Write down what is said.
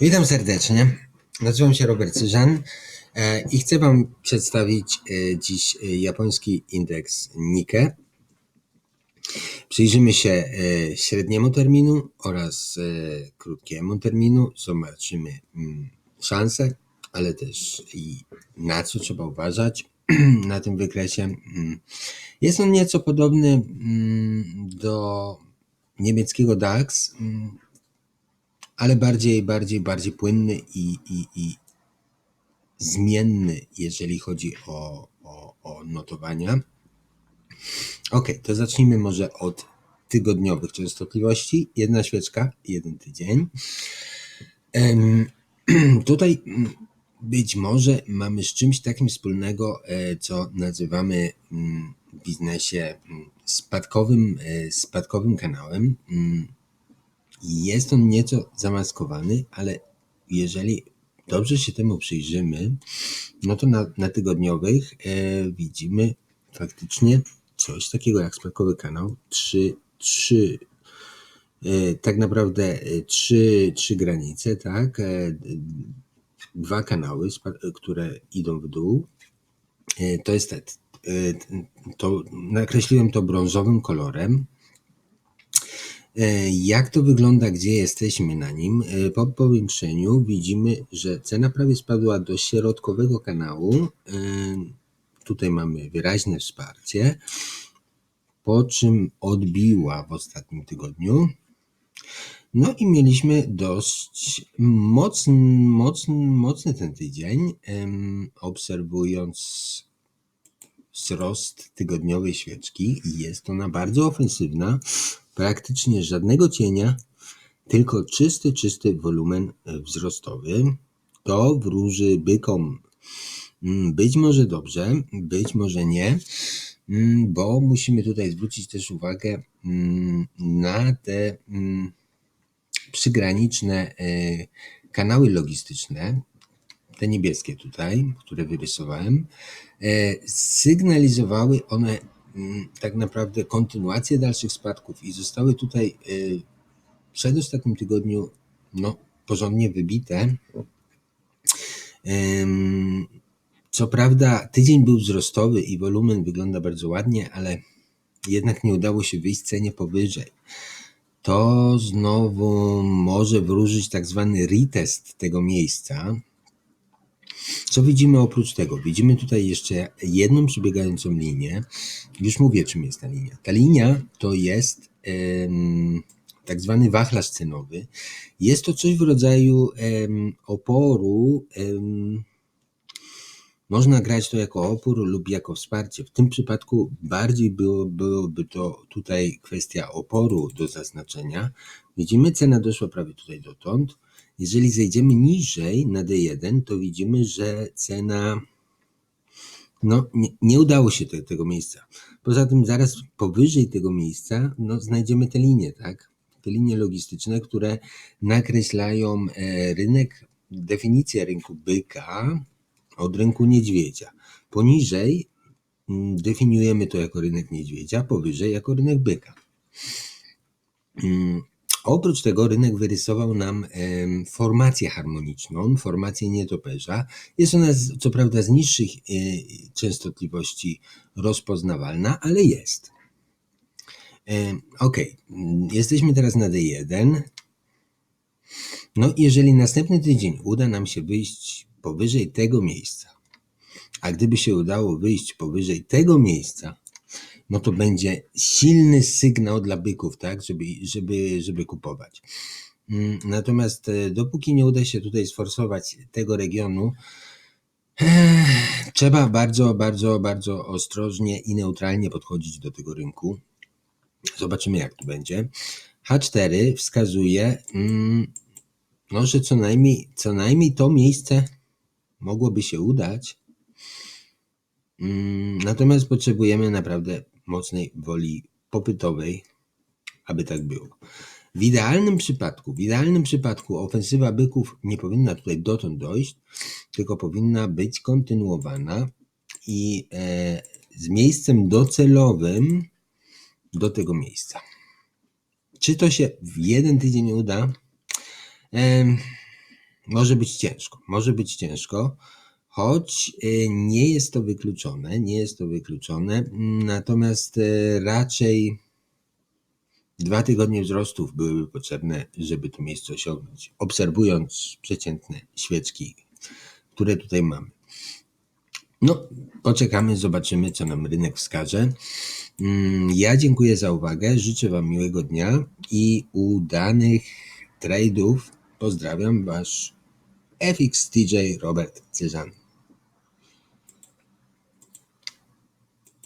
Witam serdecznie. Nazywam się Robert Cyżan e, i chcę Wam przedstawić e, dziś e, japoński indeks Nikkei. Przyjrzymy się średniemu terminu oraz krótkiemu terminu. Zobaczymy mm, szanse, ale też i na co trzeba uważać na tym wykresie. Mm. Jest on nieco podobny mm, do niemieckiego DAX, ale bardziej, bardziej, bardziej płynny i, i, i zmienny, jeżeli chodzi o, o, o notowania. Ok, to zacznijmy może od tygodniowych częstotliwości. Jedna świeczka, jeden tydzień. Tutaj mm, być może mamy z czymś takim wspólnego, e, co nazywamy mm, w biznesie mm, spadkowym, e, spadkowym kanałem. Jest on nieco zamaskowany, ale jeżeli dobrze się temu przyjrzymy, no to na, na tygodniowych e, widzimy faktycznie coś takiego jak spadkowy kanał. Trzy, trzy e, tak naprawdę e, trzy, trzy granice, tak? E, dwa kanały, które idą w dół. E, To jest te, e, to nakreśliłem to brązowym kolorem. E, Jak to wygląda, gdzie jesteśmy na nim? E, Po powiększeniu widzimy, że cena prawie spadła do środkowego kanału. E, Tutaj mamy wyraźne wsparcie, po czym odbiła w ostatnim tygodniu. No i mieliśmy dość mocny, mocny, mocny ten tydzień, obserwując wzrost tygodniowej świeczki. Jest ona bardzo ofensywna, praktycznie żadnego cienia, tylko czysty, czysty wolumen e, wzrostowy. To wróży bykom mm, być może dobrze, być może nie, mm, bo musimy tutaj zwrócić też uwagę mm, na te przygraniczne e, kanały logistyczne, te niebieskie tutaj, które wyrysowałem, e, sygnalizowały one tak naprawdę kontynuację dalszych spadków i zostały tutaj w przedostatnim tygodniu no, porządnie wybite. Co prawda, tydzień był wzrostowy i wolumen wygląda bardzo ładnie, ale jednak nie udało się wyjść cenie powyżej. To znowu może wróżyć tak zwany retest tego miejsca. Co widzimy oprócz tego? Widzimy tutaj jeszcze jedną przebiegającą linię. Już mówię, czym jest ta linia. Ta linia to jest em, tak zwany wachlarz cenowy. Jest to coś w rodzaju oporu. można grać to jako opór lub jako wsparcie. W tym przypadku bardziej było, byłoby to tutaj kwestia oporu do zaznaczenia. Widzimy, cena doszła prawie tutaj dotąd. Jeżeli zejdziemy niżej na D1, to widzimy, że cena no, nie, nie udało się te, tego miejsca. Poza tym zaraz powyżej tego miejsca no, znajdziemy te linie, tak? Te linie logistyczne, które nakreślają e, rynek, definicję rynku byka od rynku niedźwiedzia. Poniżej mm, definiujemy to jako rynek niedźwiedzia, powyżej jako rynek byka. Oprócz tego rynek wyrysował nam formację harmoniczną, formację nietoperza. Jest ona co prawda z niższych e, częstotliwości rozpoznawalna, ale jest. Ok, jesteśmy teraz na D1. No jeżeli następny tydzień uda nam się wyjść powyżej tego miejsca, a gdyby się udało wyjść powyżej tego miejsca, no to będzie silny sygnał dla byków, tak, żeby, żeby, żeby kupować. Mm, Natomiast e, dopóki nie uda się tutaj sforsować tego regionu, eh, trzeba bardzo, bardzo, bardzo ostrożnie i neutralnie podchodzić do tego rynku. Zobaczymy, jak tu będzie. H4 wskazuje, mm, no, że co najmniej, co najmniej to miejsce mogłoby się udać. Mm, Natomiast potrzebujemy naprawdę mocnej woli popytowej, aby tak było. W idealnym przypadku, w idealnym przypadku ofensywa byków nie powinna tutaj dotąd dojść, tylko powinna być kontynuowana i e, z miejscem docelowym do tego miejsca. Czy to się w jeden tydzień uda? Em, może być ciężko. Może być ciężko, choć y, nie jest to wykluczone. Nie jest to wykluczone. Natomiast y, raczej dwa tygodnie wzrostów byłyby potrzebne, żeby to miejsce osiągnąć. Obserwując przeciętne świeczki, które tutaj mamy. No, poczekamy, zobaczymy, co nam rynek wskaże. Mm, Ja dziękuję za uwagę, życzę Wam miłego dnia i udanych trade'ów. Pozdrawiam, Wasz FX TJ Robert Cyżan.